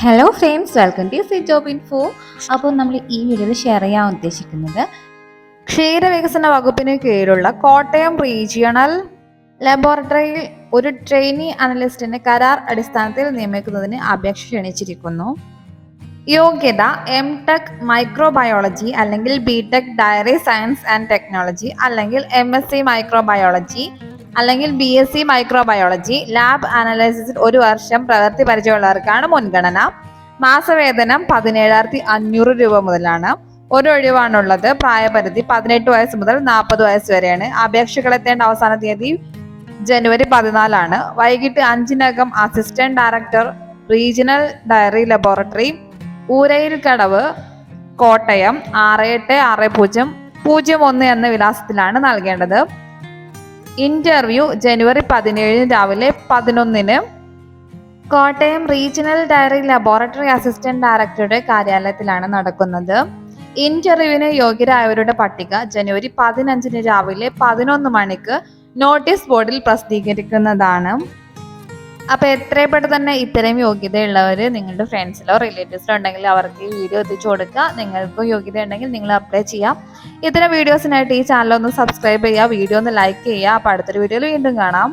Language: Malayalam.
Hello friends welcome to C job info അപ്പോൾ നമ്മൾ ഈ വീഡിയോയിൽ ഷെയർ ചെയ്യാൻ ഉദ്ദേശിക്കുന്നത് ക്ഷീരവികസന വകുപ്പിന് കീഴിലുള്ള കോട്ടയം റീജിയണൽ ലബോറട്ടറിയിൽ ഒരു ട്രെയിനി അനലിസ്റ്റിനെ കരാർ അടിസ്ഥാനത്തിൽ നിയമിക്കുന്നതിന് അപേക്ഷ ക്ഷണിച്ചിരിക്കുന്നു. യോഗ്യത എം ടെക് മൈക്രോബയോളജി അല്ലെങ്കിൽ B tech dairy science and technology അല്ലെങ്കിൽ എം എസ് സി മൈക്രോബയോളജി അല്ലെങ്കിൽ B S C microbiology lab അനാലിസിസിൽ ഒരു വർഷം പ്രവൃത്തി പരിചയമുള്ളവർക്കാണ് മുൻഗണന. മാസവേതനം പതിനേഴായിരത്തി അഞ്ഞൂറ് രൂപ മുതലാണ്. ഒരു ഒഴിവാണുള്ളത്. പ്രായപരിധി പതിനെട്ട് വയസ്സ് മുതൽ നാൽപ്പത് വയസ്സ് വരെയാണ്. അപേക്ഷകൾ എത്തേണ്ട അവസാന തീയതി ജനുവരി പതിനാലാണ്. വൈകിട്ട് അഞ്ചിനകം assistant director regional dairy laboratory Oorayil Kadavu Kottayam ആറ് എട്ട് ആറ് പൂജ്യം പൂജ്യം ഒന്ന് എന്ന വിലാസത്തിലാണ് നൽകേണ്ടത്. ഇന്റർവ്യൂ ജനുവരി പതിനേഴിന് രാവിലെ പതിനൊന്നിന്. Kottayam regional dairy laboratory assistant ഡയറക്ടറുടെ കാര്യാലയത്തിലാണ് നടക്കുന്നത്. ഇന്റർവ്യൂവിന് യോഗ്യരായവരുടെ പട്ടിക ജനുവരി പതിനഞ്ചിന് രാവിലെ പതിനൊന്ന് മണിക്ക് നോട്ടീസ് ബോർഡിൽ പ്രസിദ്ധീകരിക്കുന്നതാണ്. അപ്പൊ എത്രയും പെട്ടെന്ന് തന്നെ ഇത്രയും യോഗ്യതയുള്ളവർ നിങ്ങളുടെ ഫ്രണ്ട്സിലോ റിലേറ്റീവ്സിലോ ഉണ്ടെങ്കിൽ അവർക്ക് ഈ വീഡിയോ എത്തിച്ചു കൊടുക്കുക. നിങ്ങൾക്കും യോഗ്യത ഉണ്ടെങ്കിൽ നിങ്ങൾ അപ്ലൈ ചെയ്യാം. ഇത്തരം വീഡിയോസിനായിട്ട് ഈ ചാനൽ ഒന്ന് സബ്സ്ക്രൈബ് ചെയ്യുക വീഡിയോ ഒന്ന് ലൈക്ക് ചെയ്യുക. അപ്പോൾ അടുത്തൊരു വീഡിയോയിൽ വീണ്ടും കാണാം.